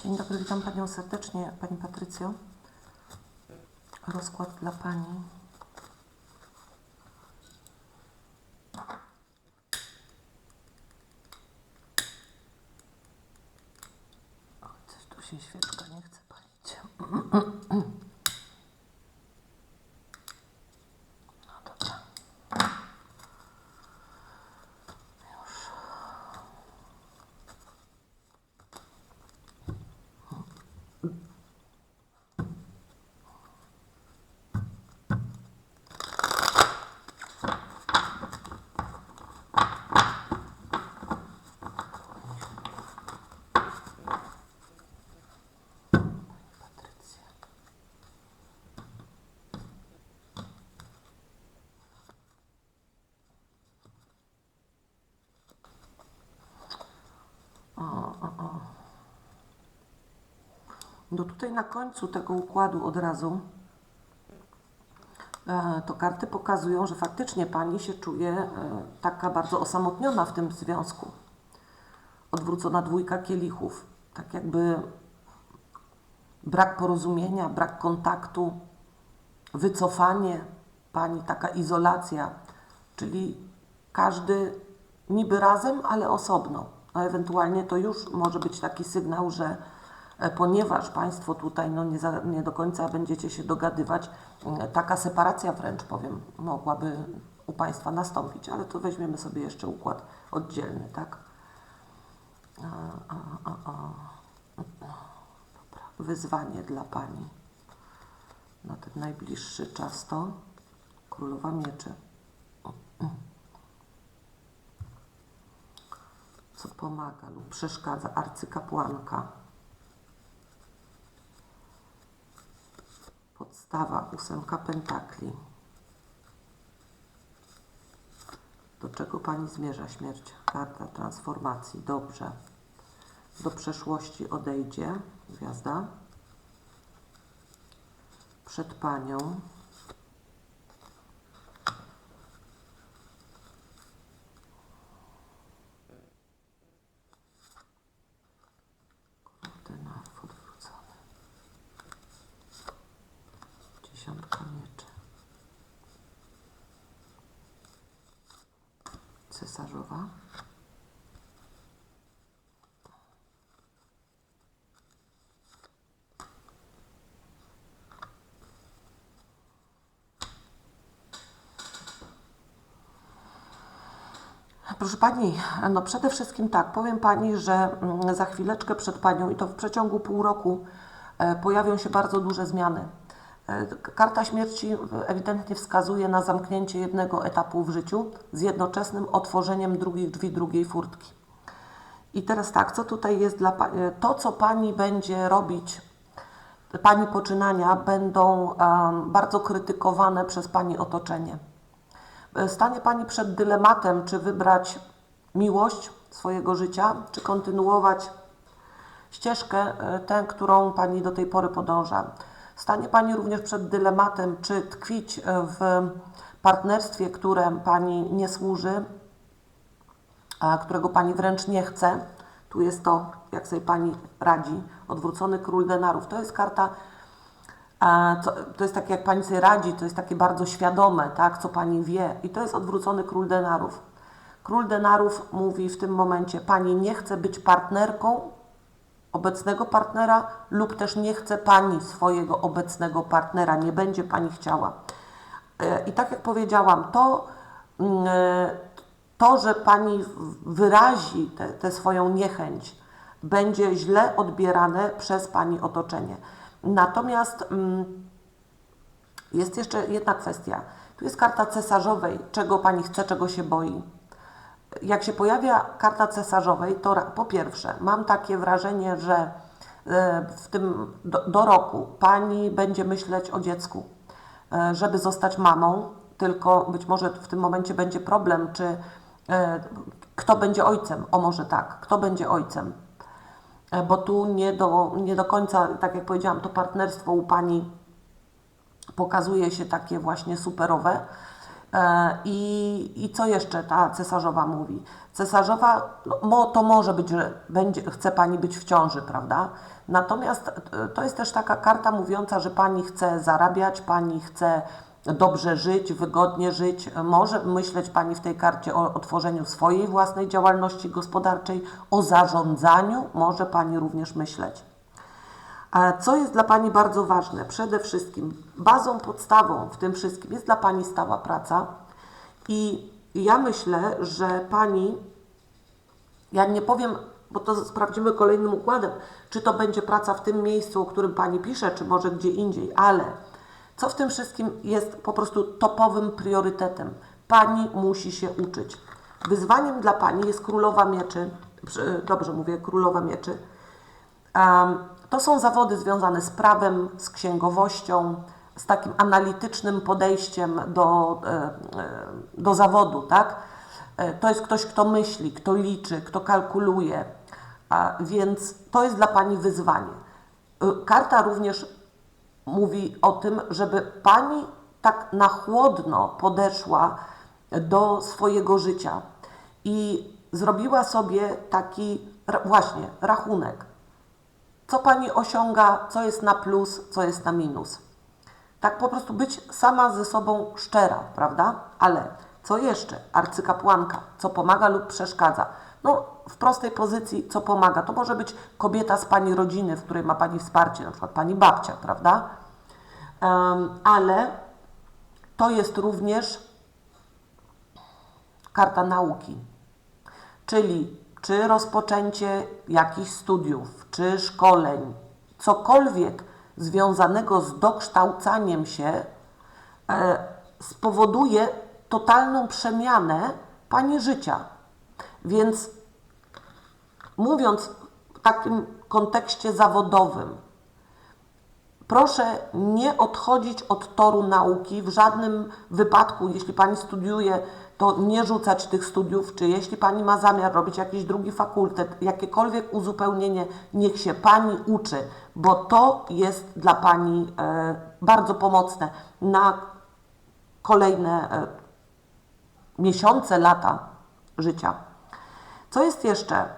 Dzień dobry, witam Panią serdecznie, Pani Patrycjo. Rozkład dla Pani. Coś tu się świeczka nie chce palić. No tutaj na końcu tego układu od razu e, to karty pokazują, że faktycznie pani się czuje e, taka bardzo osamotniona w tym związku. Odwrócona dwójka kielichów. Tak jakby brak porozumienia, brak kontaktu, wycofanie pani, taka izolacja, czyli każdy niby razem, ale osobno. A ewentualnie to już może być taki sygnał, że ponieważ Państwo tutaj no, nie, za, nie do końca będziecie się dogadywać, e, taka separacja wręcz powiem, mogłaby u Państwa nastąpić, ale to weźmiemy sobie jeszcze układ oddzielny, tak? A, a, a, a. Dobra. Wyzwanie dla Pani na ten najbliższy czas to Królowa Mieczy. Co pomaga lub przeszkadza arcykapłanka. Podstawa ósemka pentakli. Do czego Pani zmierza śmierć? Karta transformacji. Dobrze. Do przeszłości odejdzie. Gwiazda. Przed Panią. Kurde, narw odwrócony. Dziesiątka mieczy. Cesarzowa. Proszę Pani, no przede wszystkim tak, powiem Pani, że mm, za chwileczkę przed Panią i to w przeciągu pół roku e, pojawią się bardzo duże zmiany. E, Karta śmierci ewidentnie wskazuje na zamknięcie jednego etapu w życiu z jednoczesnym otworzeniem drugich drzwi, drugiej furtki. I teraz tak, co tutaj jest dla Pani? To, co Pani będzie robić, Pani poczynania będą em, bardzo krytykowane przez Pani otoczenie. E, Stanie Pani przed dylematem, czy wybrać miłość swojego życia, czy kontynuować ścieżkę e, tę, którą Pani do tej pory podąża. Stanie Pani również przed dylematem, czy tkwić e, w partnerstwie, które Pani nie służy, a którego Pani wręcz nie chce. Tu jest to, jak sobie Pani radzi, odwrócony król denarów. To jest karta co, to jest takie, jak Pani sobie radzi, to jest takie bardzo świadome, tak, co Pani wie. I to jest odwrócony król denarów. Król denarów mówi w tym momencie, Pani nie chce być partnerką obecnego partnera lub też nie chce Pani swojego obecnego partnera, nie będzie Pani chciała. E, I tak jak powiedziałam, to, mm, e, to że Pani wyrazi tę swoją niechęć, będzie źle odbierane przez Pani otoczenie. Natomiast mm, jest jeszcze jedna kwestia. Tu jest karta cesarzowej, czego Pani chce, czego się boi. Jak się pojawia karta cesarzowej, to po pierwsze, mam takie wrażenie, że e, w tym do, do roku Pani będzie myśleć o dziecku, e, żeby zostać mamą, tylko być może w tym momencie będzie problem, czy e, kto będzie ojcem, o może tak, kto będzie ojcem. E, bo tu nie do, nie do końca, tak jak powiedziałam, to partnerstwo u Pani pokazuje się takie właśnie superowe. E, I, I co jeszcze ta cesarzowa mówi? Cesarzowa, no, to może być, że będzie, chce pani być w ciąży, prawda? Natomiast e, to jest też taka karta mówiąca, że pani chce zarabiać, pani chce dobrze żyć, wygodnie żyć. Może myśleć pani w tej karcie o otworzeniu swojej własnej działalności gospodarczej, o zarządzaniu, może pani również myśleć. Co jest dla Pani bardzo ważne? Przede wszystkim bazą, podstawą w tym wszystkim jest dla Pani stała praca i ja myślę, że Pani, ja nie powiem, bo to sprawdzimy kolejnym układem, czy to będzie praca w tym miejscu, o którym Pani pisze, czy może gdzie indziej, ale co w tym wszystkim jest po prostu topowym priorytetem? Pani musi się uczyć. Wyzwaniem dla Pani jest królowa mieczy, dobrze mówię, królowa mieczy, To są zawody związane z prawem, z księgowością, z takim analitycznym podejściem do, e, e, do zawodu, tak? E, To jest ktoś, kto myśli, kto liczy, kto kalkuluje, więc to jest dla Pani wyzwanie. Karta również mówi o tym, żeby Pani tak na chłodno podeszła do swojego życia i zrobiła sobie taki właśnie rachunek co Pani osiąga, co jest na plus, co jest na minus. Tak po prostu być sama ze sobą szczera, prawda? Ale co jeszcze? Arcykapłanka, co pomaga lub przeszkadza. No, w prostej pozycji, co pomaga. To może być kobieta z Pani rodziny, w której ma Pani wsparcie, na przykład Pani babcia, prawda? Em, ale to jest również karta nauki. Czyli czy rozpoczęcie jakichś studiów, czy szkoleń, cokolwiek związanego z dokształcaniem się e, spowoduje totalną przemianę Pani życia. Więc mówiąc w takim kontekście zawodowym, Proszę nie odchodzić od toru nauki w żadnym wypadku. Jeśli Pani studiuje, to nie rzucać tych studiów, czy jeśli Pani ma zamiar robić jakiś drugi fakultet, jakiekolwiek uzupełnienie, niech się Pani uczy, bo to jest dla Pani e, bardzo pomocne na kolejne e, miesiące, lata życia. Co jest jeszcze?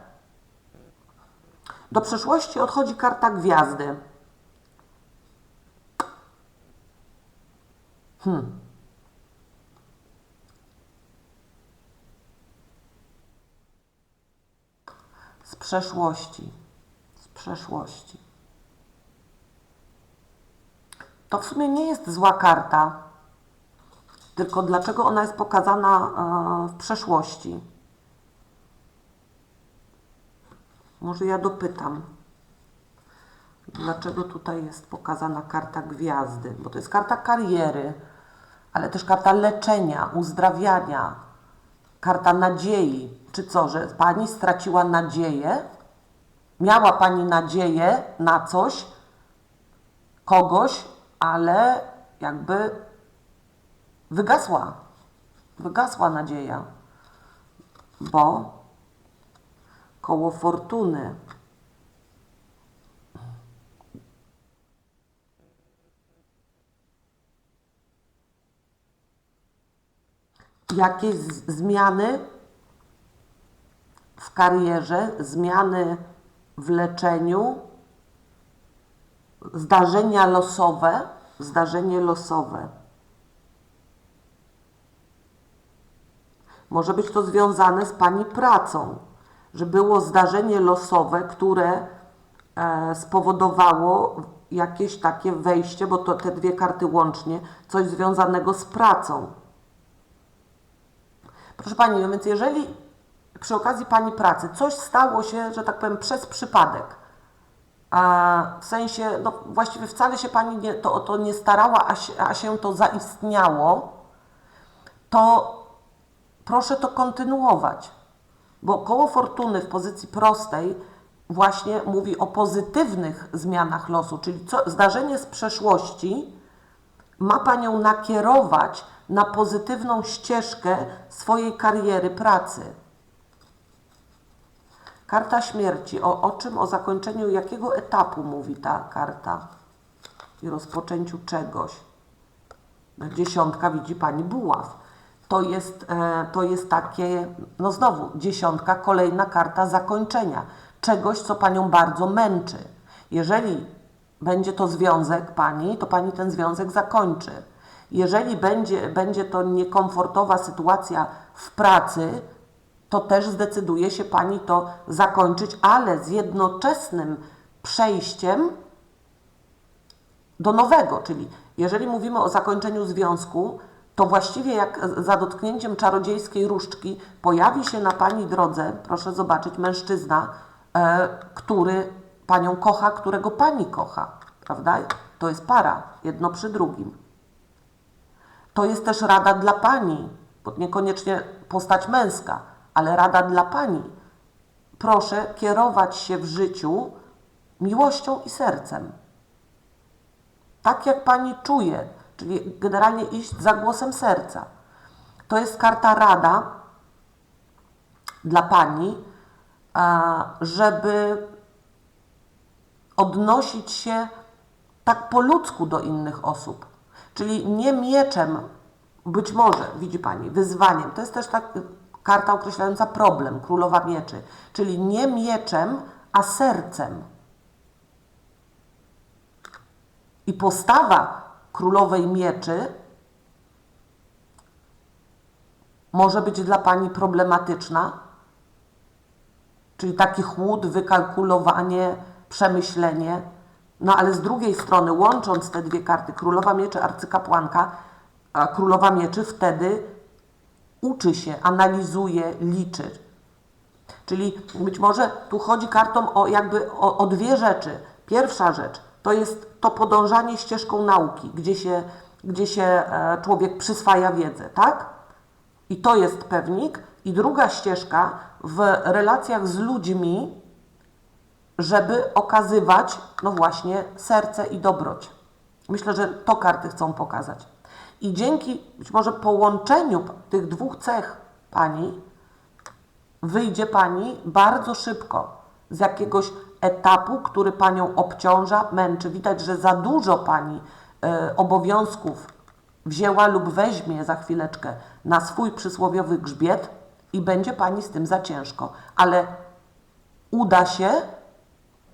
Do przeszłości odchodzi karta gwiazdy. z przeszłości. Z przeszłości. To w sumie nie jest zła karta, tylko dlaczego ona jest pokazana e, w przeszłości? Może ja dopytam. Dlaczego tutaj jest pokazana karta gwiazdy? Bo to jest karta kariery, ale też karta leczenia, uzdrawiania, karta nadziei. Czy co, że Pani straciła nadzieję? Miała Pani nadzieję na coś, kogoś, ale jakby wygasła. Wygasła nadzieja, bo koło fortuny. Jakieś zmiany w karierze, zmiany w leczeniu, zdarzenia losowe, zdarzenie losowe. Może być to związane z Pani pracą, że było zdarzenie losowe, które e, spowodowało jakieś takie wejście, bo to te dwie karty łącznie, coś związanego z pracą. Proszę Pani, no więc jeżeli przy okazji Pani pracy coś stało się, że tak powiem, przez przypadek, a w sensie, no właściwie wcale się Pani nie, to, to nie starała, a się, a się to zaistniało, to proszę to kontynuować, bo koło fortuny w pozycji prostej właśnie mówi o pozytywnych zmianach losu, czyli co, zdarzenie z przeszłości ma Panią nakierować na pozytywną ścieżkę swojej kariery pracy. Karta śmierci. O, o czym? O zakończeniu jakiego etapu mówi ta karta? I rozpoczęciu czegoś. Dziesiątka widzi Pani buław. To jest, e, to jest takie, no znowu, dziesiątka, kolejna karta zakończenia. Czegoś, co Panią bardzo męczy. Jeżeli będzie to związek Pani, to Pani ten związek zakończy. Jeżeli będzie, będzie to niekomfortowa sytuacja w pracy, to też zdecyduje się Pani to zakończyć, ale z jednoczesnym przejściem do nowego, czyli jeżeli mówimy o zakończeniu związku, to właściwie jak za dotknięciem czarodziejskiej różdżki pojawi się na Pani drodze, proszę zobaczyć, mężczyzna, e, który Panią kocha, którego Pani kocha, prawda? To jest para, jedno przy drugim. To jest też rada dla Pani, bo niekoniecznie postać męska, ale rada dla Pani. Proszę kierować się w życiu miłością i sercem. Tak jak Pani czuje, czyli generalnie iść za głosem serca. To jest karta rada dla Pani, żeby odnosić się tak po ludzku do innych osób. Czyli nie mieczem, być może, widzi Pani, wyzwaniem. To jest też tak karta określająca problem, królowa mieczy. Czyli nie mieczem, a sercem. I postawa królowej mieczy może być dla Pani problematyczna, czyli taki chłód, wykalkulowanie, przemyślenie. No ale z drugiej strony, łącząc te dwie karty, królowa mieczy, arcykapłanka, a królowa mieczy wtedy uczy się, analizuje, liczy. Czyli być może tu chodzi kartą o jakby o, o dwie rzeczy. Pierwsza rzecz to jest to podążanie ścieżką nauki, gdzie się, gdzie się e, człowiek przyswaja wiedzę, tak? I to jest pewnik. I druga ścieżka w relacjach z ludźmi, żeby okazywać, no właśnie, serce i dobroć. Myślę, że to karty chcą pokazać. I dzięki być może połączeniu tych dwóch cech pani, wyjdzie pani bardzo szybko z jakiegoś etapu, który panią obciąża, męczy. Widać, że za dużo pani y, obowiązków wzięła lub weźmie za chwileczkę na swój przysłowiowy grzbiet i będzie pani z tym za ciężko. Ale uda się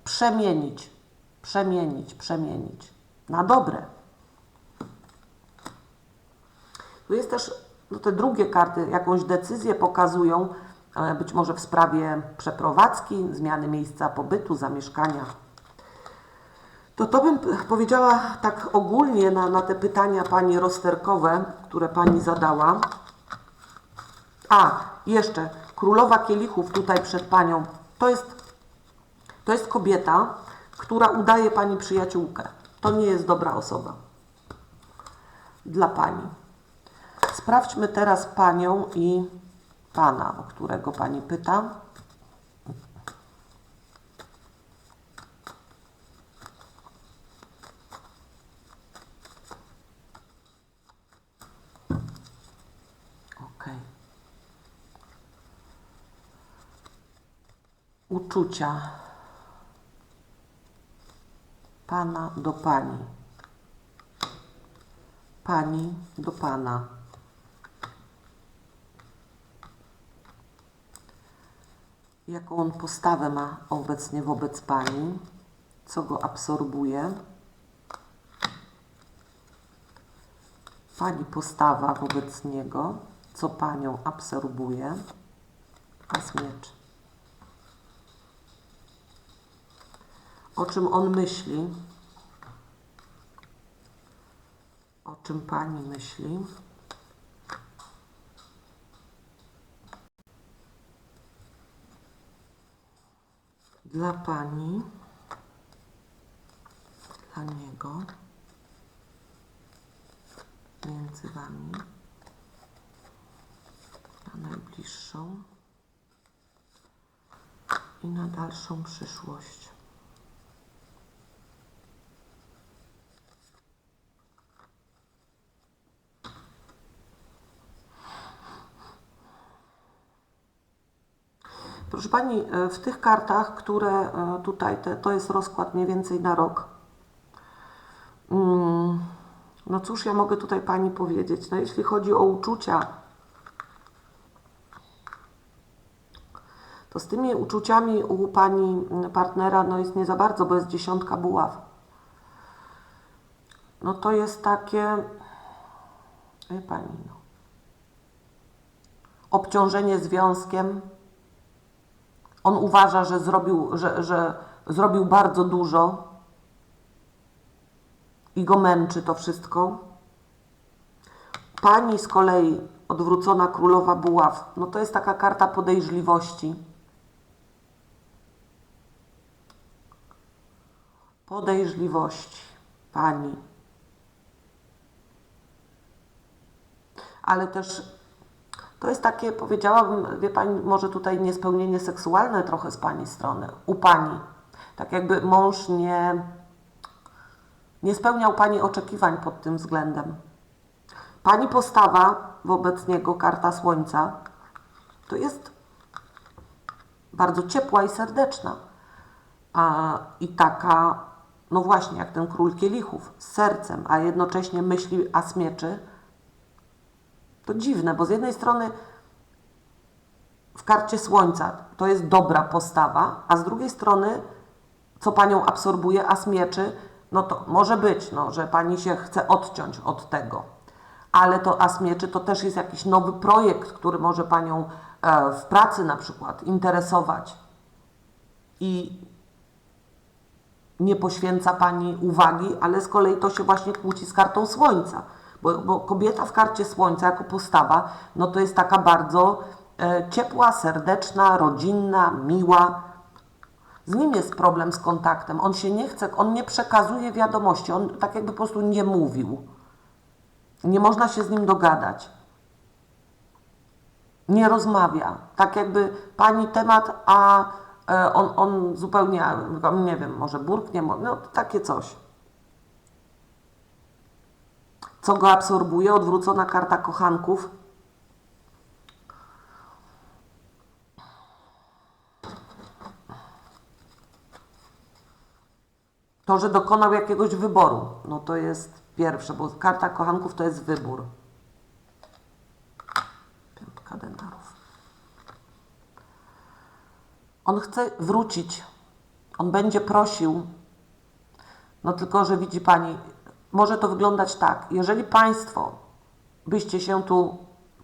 przemienić, przemienić, przemienić na dobre. Tu jest też, no te drugie karty jakąś decyzję pokazują, e, być może w sprawie przeprowadzki, zmiany miejsca pobytu, zamieszkania. To to bym powiedziała tak ogólnie na, na te pytania Pani rozterkowe, które Pani zadała. A, jeszcze, królowa kielichów tutaj przed Panią, to jest, to jest kobieta, która udaje Pani przyjaciółkę. To nie jest dobra osoba dla Pani. Sprawdźmy teraz Panią i Pana, o którego Pani pyta. Ok. Uczucia Pana do Pani. Pani do Pana. Jaką on postawę ma obecnie wobec Pani? Co go absorbuje? Pani postawa wobec niego, co Panią absorbuje? Pas miecz. O czym on myśli? O czym Pani myśli? Dla Pani, dla niego, między Wami, na najbliższą i na dalszą przyszłość. Proszę Pani, e, w tych kartach, które e, tutaj, te, to jest rozkład mniej więcej na rok. Mm, no cóż ja mogę tutaj Pani powiedzieć? No jeśli chodzi o uczucia, to z tymi uczuciami u Pani partnera no jest nie za bardzo, bo jest dziesiątka buław. No to jest takie, wie Pani, no, obciążenie związkiem, on uważa, że zrobił, że, że zrobił bardzo dużo i go męczy to wszystko. Pani z kolei, odwrócona królowa buław, no to jest taka karta podejrzliwości. Podejrzliwości pani. Ale też to jest takie, powiedziałabym, wie pani, może tutaj niespełnienie seksualne trochę z pani strony, u pani. Tak jakby mąż nie, nie spełniał pani oczekiwań pod tym względem. Pani postawa wobec niego, karta słońca, to jest bardzo ciepła i serdeczna. A, I taka, no właśnie, jak ten król kielichów, z sercem, a jednocześnie myśli as mieczy. To dziwne, bo z jednej strony w karcie słońca to jest dobra postawa, a z drugiej strony, co panią absorbuje, as mieczy, no to może być, no, że pani się chce odciąć od tego. Ale to as mieczy to też jest jakiś nowy projekt, który może Panią e, w pracy na przykład interesować. I nie poświęca Pani uwagi, ale z kolei to się właśnie kłóci z kartą Słońca, bo, bo kobieta w karcie Słońca jako postawa, no to jest taka bardzo e, ciepła, serdeczna, rodzinna, miła. Z nim jest problem z kontaktem. On się nie chce, on nie przekazuje wiadomości, on tak jakby po prostu nie mówił. Nie można się z nim dogadać. Nie rozmawia. Tak jakby pani temat, a e, on, on zupełnie, nie wiem, może burknie, no takie coś. Co go absorbuje? Odwrócona karta kochanków. To, że dokonał jakiegoś wyboru, no to jest pierwsze, bo karta kochanków to jest wybór. Piątka denarów. On chce wrócić. On będzie prosił. No tylko, że widzi Pani, może to wyglądać tak. Jeżeli Państwo byście się tu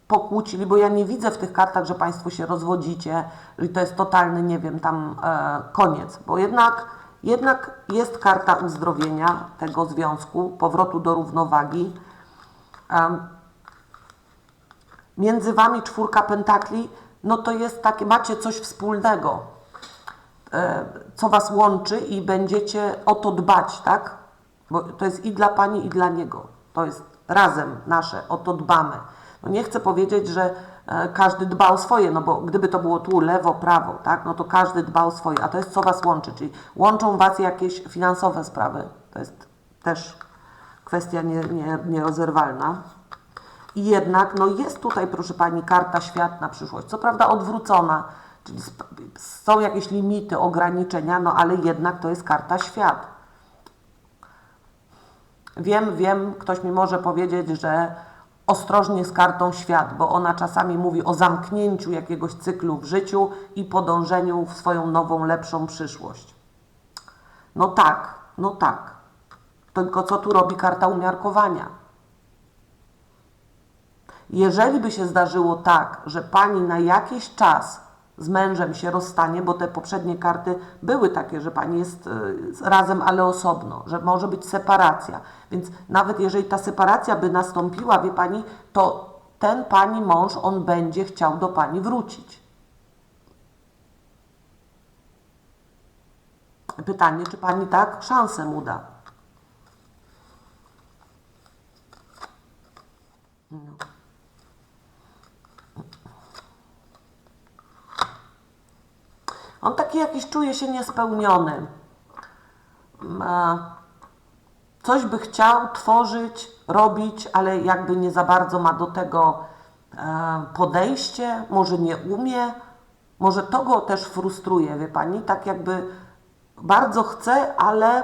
pokłócili, bo ja nie widzę w tych kartach, że Państwo się rozwodzicie, i to jest totalny, nie wiem, tam e, koniec, bo jednak jednak jest karta uzdrowienia tego związku, powrotu do równowagi. Między wami czwórka pentakli, no to jest takie, macie coś wspólnego, e, co was łączy i będziecie o to dbać, tak? Bo to jest i dla pani, i dla niego. To jest razem nasze, o to dbamy. No nie chcę powiedzieć, że e, każdy dba o swoje, no bo gdyby to było tu lewo, prawo, tak, no to każdy dba o swoje, a to jest co Was łączy, czyli łączą Was jakieś finansowe sprawy. To jest też kwestia nie, nie, nierozerwalna. I jednak, no jest tutaj, proszę Pani, karta świat na przyszłość. Co prawda odwrócona, czyli są jakieś limity, ograniczenia, no ale jednak to jest karta świat. Wiem, wiem, ktoś mi może powiedzieć, że ostrożnie z kartą świat, bo ona czasami mówi o zamknięciu jakiegoś cyklu w życiu i podążeniu w swoją nową, lepszą przyszłość. No tak, no tak. Tylko co tu robi karta umiarkowania? Jeżeli by się zdarzyło tak, że pani na jakiś czas z mężem się rozstanie, bo te poprzednie karty były takie, że pani jest e, razem, ale osobno, że może być separacja. Więc nawet jeżeli ta separacja by nastąpiła, wie pani, to ten pani mąż, on będzie chciał do pani wrócić. Pytanie, czy pani tak szansę mu da? No. On taki jakiś czuje się niespełniony. Coś by chciał tworzyć, robić, ale jakby nie za bardzo ma do tego e, podejście, może nie umie, może to go też frustruje, wie pani, tak jakby bardzo chce, ale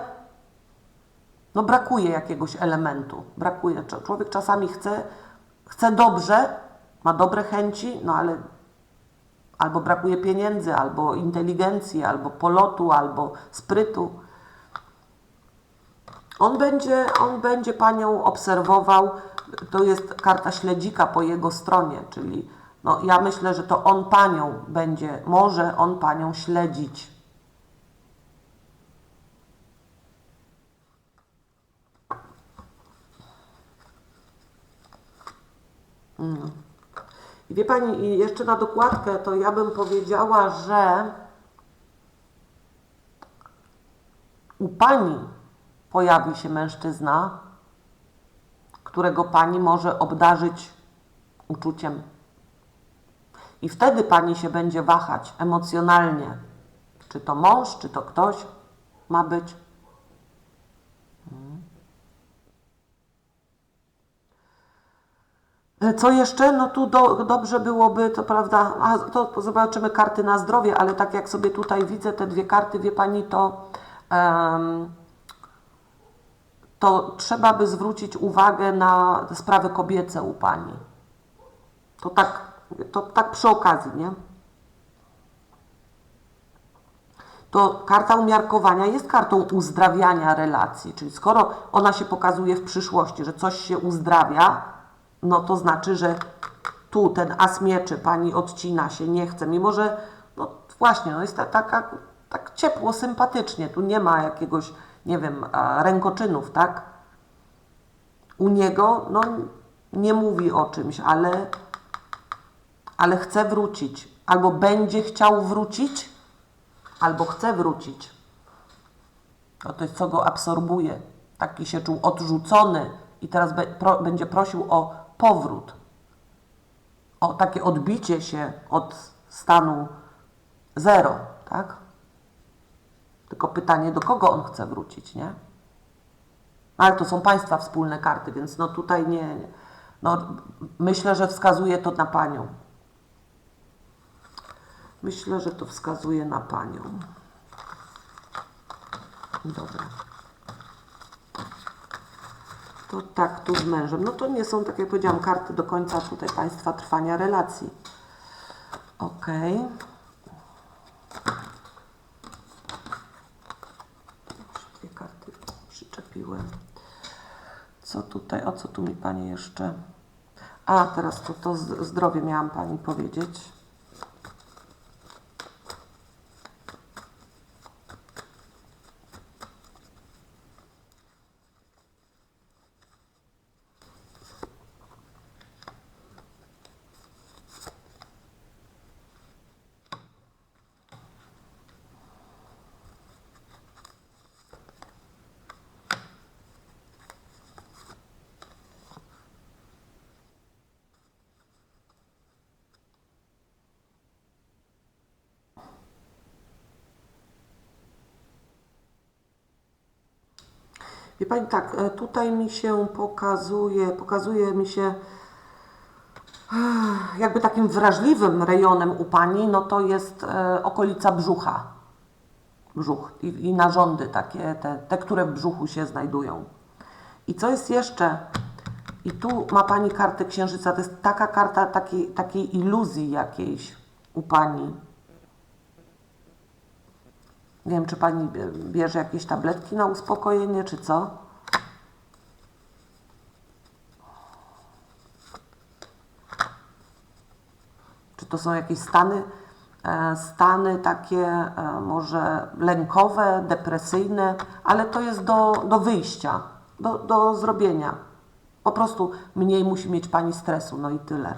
no brakuje jakiegoś elementu, brakuje. Człowiek czasami chce, chce dobrze, ma dobre chęci, no ale albo brakuje pieniędzy, albo inteligencji, albo polotu, albo sprytu. On będzie, on będzie Panią obserwował. To jest karta śledzika po jego stronie, czyli no, ja myślę, że to on Panią będzie, może on Panią śledzić. Mm. I wie Pani, i jeszcze na dokładkę, to ja bym powiedziała, że u Pani pojawi się mężczyzna, którego Pani może obdarzyć uczuciem. I wtedy Pani się będzie wahać emocjonalnie, czy to mąż, czy to ktoś ma być. Co jeszcze? No tu do, dobrze byłoby, to prawda, a to zobaczymy karty na zdrowie, ale tak jak sobie tutaj widzę te dwie karty, wie Pani, to, em, to trzeba by zwrócić uwagę na sprawy kobiece u Pani. To tak, to tak przy okazji, nie? to karta umiarkowania jest kartą uzdrawiania relacji. Czyli skoro ona się pokazuje w przyszłości, że coś się uzdrawia, no to znaczy, że tu ten as mieczy pani odcina się, nie chce, mimo że no właśnie, no jest ta, taka tak ciepło, sympatycznie, tu nie ma jakiegoś, nie wiem, rękoczynów, tak? U niego, no nie mówi o czymś, ale, ale chce wrócić, albo będzie chciał wrócić, albo chce wrócić. No to jest co go absorbuje. Taki się czuł odrzucony i teraz be, pro, będzie prosił o powrót. O takie odbicie się od stanu zero, tak? Tylko pytanie, do kogo on chce wrócić, nie? Ale to są Państwa wspólne karty, więc no tutaj nie, nie. No, myślę, że wskazuje to na Panią. Myślę, że to wskazuje na Panią. Dobra. To tak, tu z mężem. No to nie są, tak jak powiedziałam, karty do końca tutaj Państwa trwania relacji. Ok. Dwie karty przyczepiłem. Co tutaj, o co tu mi Pani jeszcze... A, teraz to, to zdrowie miałam Pani powiedzieć. Wie Pani tak, e, tutaj mi się pokazuje, pokazuje mi się ech, jakby takim wrażliwym rejonem u Pani, no to jest e, okolica brzucha. Brzuch i, i narządy takie, te, te, które w brzuchu się znajdują. I co jest jeszcze? I tu ma Pani kartę księżyca. To jest taka karta takiej, takiej iluzji jakiejś u Pani. Nie wiem, czy Pani bie- bierze jakieś tabletki na uspokojenie, czy co? Czy to są jakieś stany, e, stany takie e, może lękowe, depresyjne, ale to jest do, do wyjścia, do, do zrobienia. Po prostu mniej musi mieć Pani stresu, no i tyle.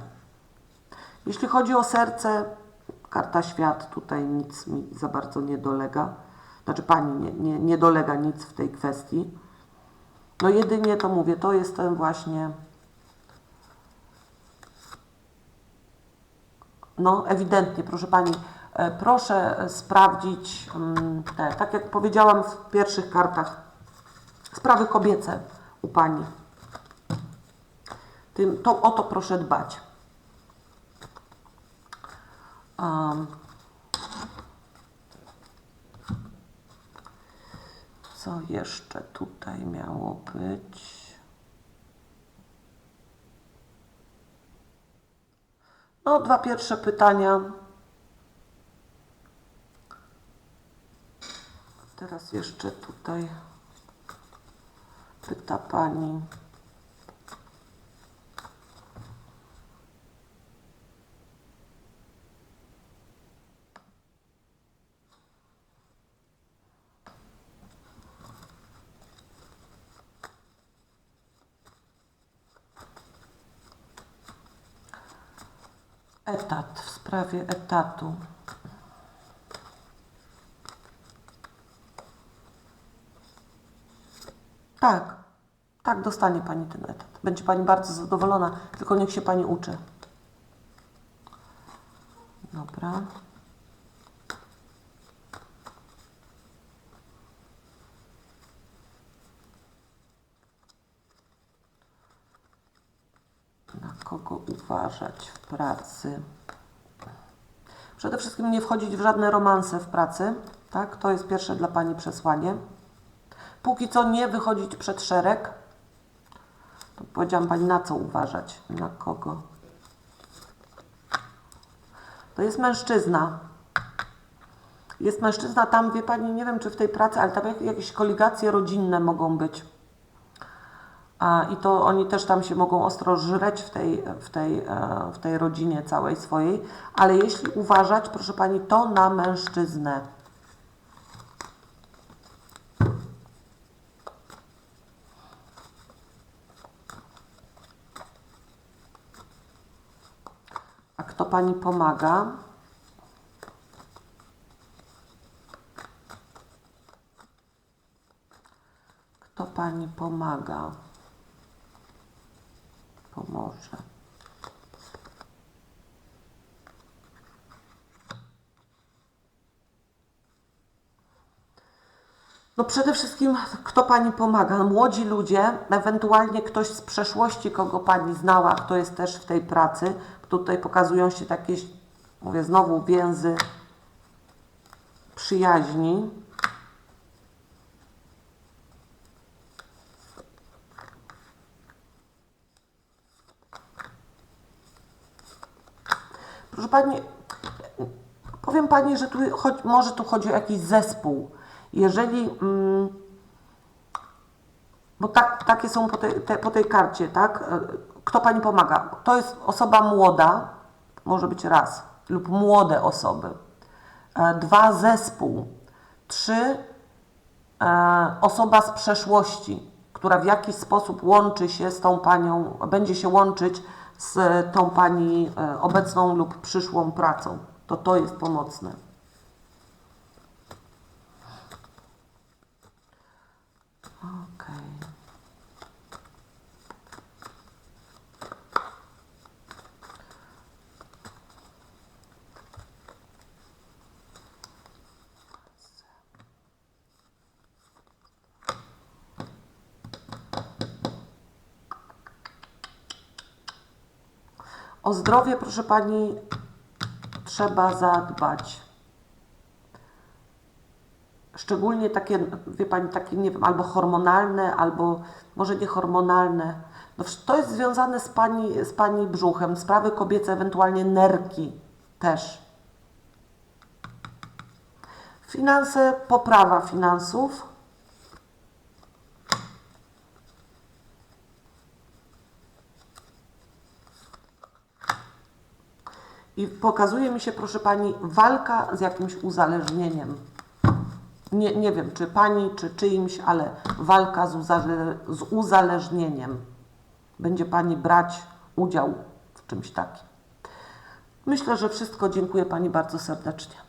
Jeśli chodzi o serce, karta świat, tutaj nic mi za bardzo nie dolega. Znaczy Pani nie, nie, nie dolega nic w tej kwestii. No jedynie to mówię, to jest ten właśnie No, ewidentnie, proszę Pani, e, proszę sprawdzić mm, te, tak jak powiedziałam w pierwszych kartach, sprawy kobiece u Pani. Tym, to, o to proszę dbać. Um, co jeszcze tutaj miało być? No, dwa pierwsze pytania. Teraz jeszcze tutaj pyta pani. Sprawie etatu. Tak, tak, dostanie Pani ten etat. Będzie Pani bardzo zadowolona, tylko niech się Pani uczy. Dobra. Na kogo uważać w pracy? Przede wszystkim nie wchodzić w żadne romanse w pracy, tak? To jest pierwsze dla Pani przesłanie. Póki co nie wychodzić przed szereg. To powiedziałam Pani na co uważać, na kogo. To jest mężczyzna. Jest mężczyzna tam, wie Pani, nie wiem czy w tej pracy, ale tam jak- jakieś koligacje rodzinne mogą być. I to oni też tam się mogą ostro żreć w tej, w, tej, e, w tej rodzinie całej swojej. Ale jeśli uważać, proszę Pani, to na mężczyznę. A kto Pani pomaga? Kto Pani pomaga? Pomoże. No przede wszystkim, kto Pani pomaga? Młodzi ludzie, ewentualnie ktoś z przeszłości, kogo Pani znała, kto jest też w tej pracy. Tutaj pokazują się takie, mówię znowu, więzy przyjaźni. Proszę Pani, powiem Pani, że tu może tu chodzi o jakiś zespół. Jeżeli, mm, bo tak, takie są po tej, te, po tej karcie, tak? E, Kto Pani pomaga? To jest osoba młoda, może być raz, lub młode osoby. E, Dwa, zespół. Trzy, e, osoba z przeszłości, która w jakiś sposób łączy się z tą panią, będzie się łączyć z tą pani obecną lub przyszłą pracą. To to jest pomocne. O zdrowie, proszę Pani, trzeba zadbać. Szczególnie takie, wie Pani, takie, nie wiem, albo hormonalne, albo może nie hormonalne. No, to jest związane z Pani, z pani brzuchem, sprawy kobiece, ewentualnie nerki też. Finanse, poprawa finansów. I pokazuje mi się, proszę Pani, walka z jakimś uzależnieniem. Nie, nie wiem, czy Pani, czy czyimś, ale walka z, uzale, z uzależnieniem. Będzie Pani brać udział w czymś takim. Myślę, że wszystko. Dziękuję Pani bardzo serdecznie.